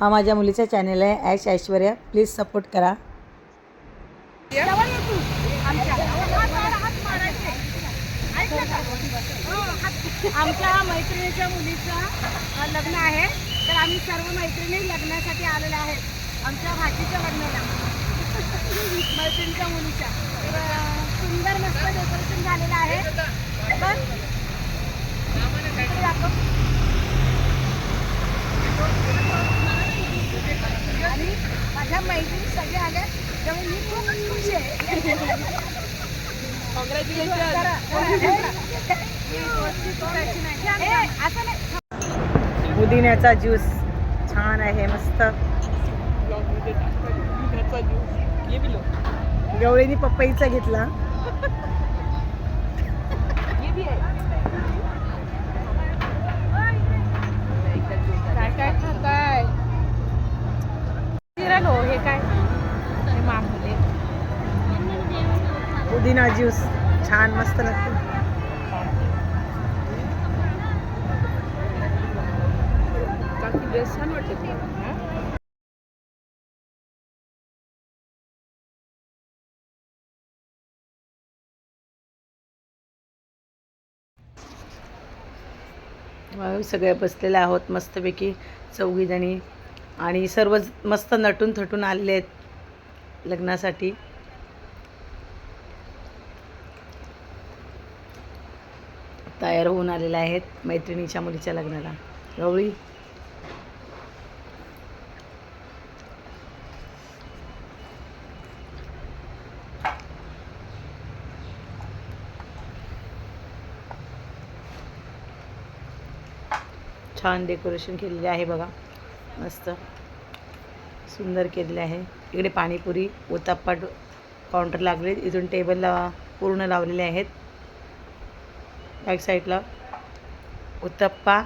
हा माझ्या मुलीचा चॅनल आहे. ॲश ऐश्वर्या प्लीज सपोर्ट करा. आमच्या मैत्रिणीच्या मुलीचं लग्न आहे. तर आम्ही सर्व मैत्रिणी लग्नासाठी आलेल्या आहेत. आमच्या भाचीच्या लग्नाला. मैत्रिणीच्या मुलीच्या. तर सुंदर मस्त डेकोरेशन झालेलं आहे. पण दाखव. आणि माझ्या मैत्रिणी सगळ्या आल्या त्यामुळे मी खूपच खुश आहे. पुदिन्याचा ज्यूस छान आहे मस्त. गवळीने पपईचा घेतला काय काय खाताय हो हे काय? हे मामूली. पुदिना ज्यूस. छान मस्त लागते. बाकी ड्रेस छान वाटते अं, सगळे बसलेले आहोत मस्तपैकी. चौघीजणी आणि सर्व मस्त नटून थटून आलेले आहेत लग्नासाठी. तयार होऊन आलेले आहेत मैत्रिणीच्या मुलीच्या लग्नाला. गवळी छान डेकोरेशन केलेले आहे बघा. मस्त सुंदर केलेले आहे. इकडे पाणीपुरी उत्तप्पा काउंटर लागले. इथून टेबलला पूर्ण लावलेले आहेत. बॅक साईडला उत्तप्पा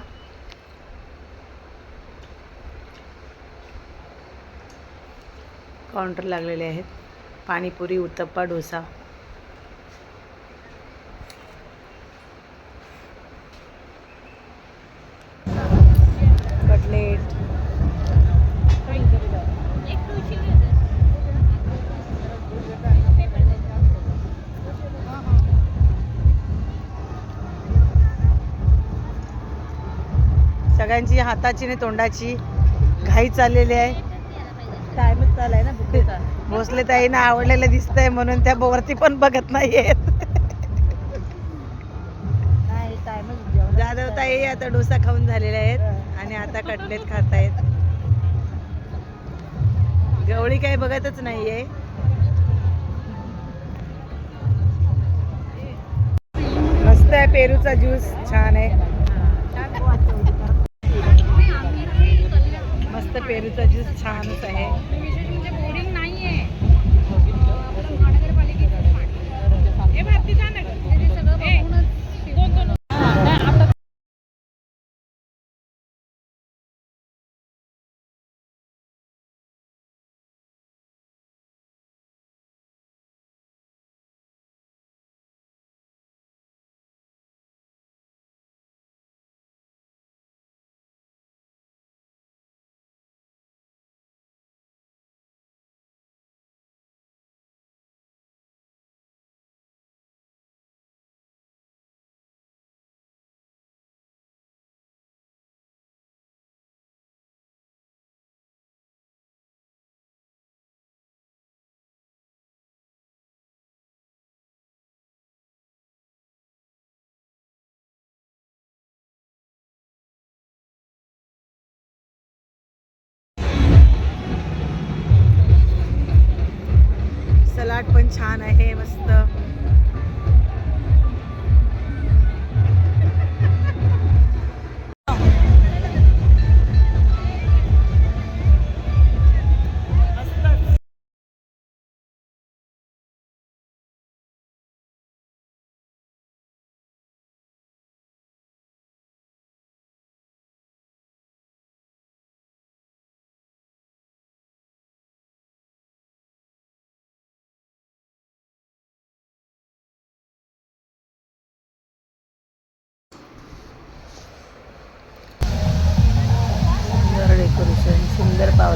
काउंटर लागलेले आहेत. पाणीपुरी उत्तप्पा डोसा. सगळ्यांची हाताची आणि तोंडाची घाई चाललेली आहे. टाइमच चाललाय ना बुकेचा. भोसले ताईना आवडलेलं दिसतंय म्हणून त्या वरती पण बघत नाहीयेत. जाधव ताई आता डोसा खाऊन झालेले आहेत आणि आता कटलेट खात आहेत गवळी काही बघतच नाहीये. मस्त आहे पेरूचा ज्यूस छान आहे. पेरूचा ज्यूस छानच आहे. छान आहे मस्त.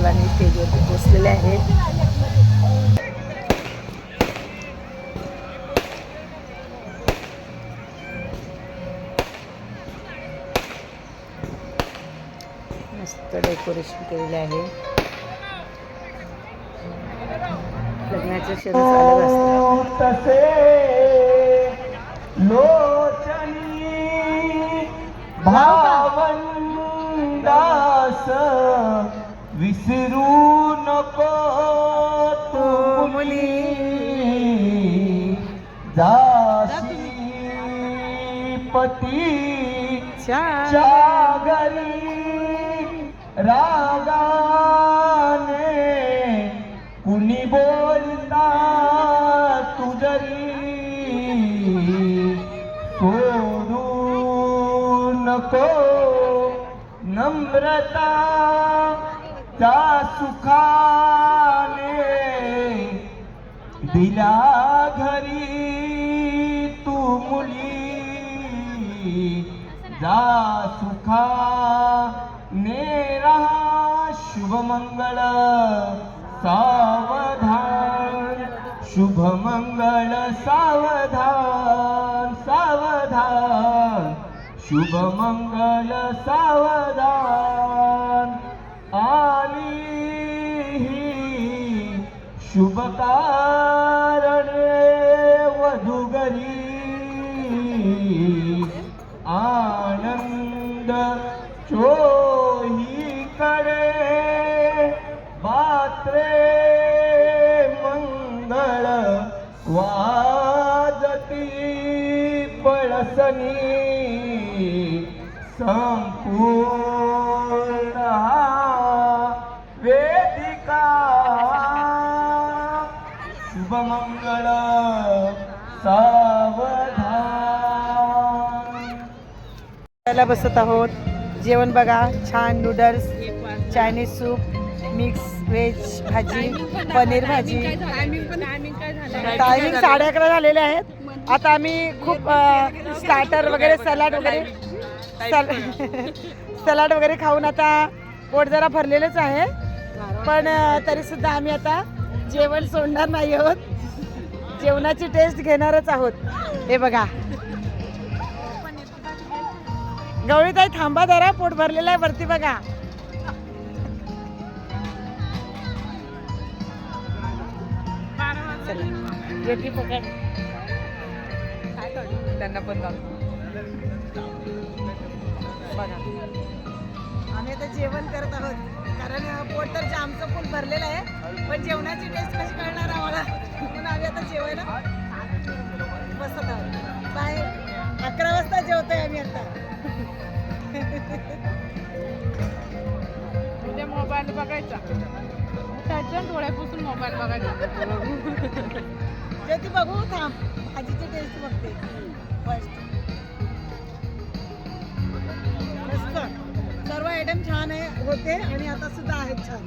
पावलांनी स्टेजवरती पोचलेले आहेत. मस्त डेकोरेशन केलेलं आहे. लग्नाचं शरीर चालत तसे लोचनी भाव जाशी पती छान घरी रागाने कुणी बोलता तुझरी? सोडू नको नम्रता त्या सुखाने दिला जा सुखा ने रहा शुभमंगल सावधान। शुभमंगल सावधान सावधान। शुभ मंगल सावधान। आली ही शुभता आनंद चोहीकडे बात्रे मंगळ वाजती पळसनी संपूर्ण जेवायला बसत आहोत. जेवण बघा छान noodles Chinese soup mix veg भाजी पनीर भाजी. टायमिंग साडे अकरा झालेले आहेत. आता आम्ही खूप स्टार्टर वगैरे सलाड वगैरे. सलाड वगैरे खाऊन आता पोट जरा भरलेलंच आहे. पण तरीसुद्धा तरी सुद्धा आम्ही आता जेवण सोडणार नाही आहोत. जेवणाची टेस्ट घेणारच आहोत. हे बघा. गवळीताई थांबा जरा पोट भरलेलं आहे वरती बघा. चला, पकड. त्यांना पण बघा. आम्ही आता जेवण करत आहोत. कारण पोट तर जामचं फुल भरलेलं आहे. पण जेवणाची टेस्ट कशी कळणार आम्हाला? म्हणून आम्ही आता जेवायला बसत आहोत. बाय अकरा वाजता जेवतोय आम्ही आता. म्हणजे मोबाईल बघायचा. त्याच्या डोळ्यापासून मोबाईल बघायचा. ज्योती बघू थांब. भाजीची टेस्ट बघते. फर्स्ट सर्व आयटम छान आहे होते आणि आता सुद्धा आहेत छान.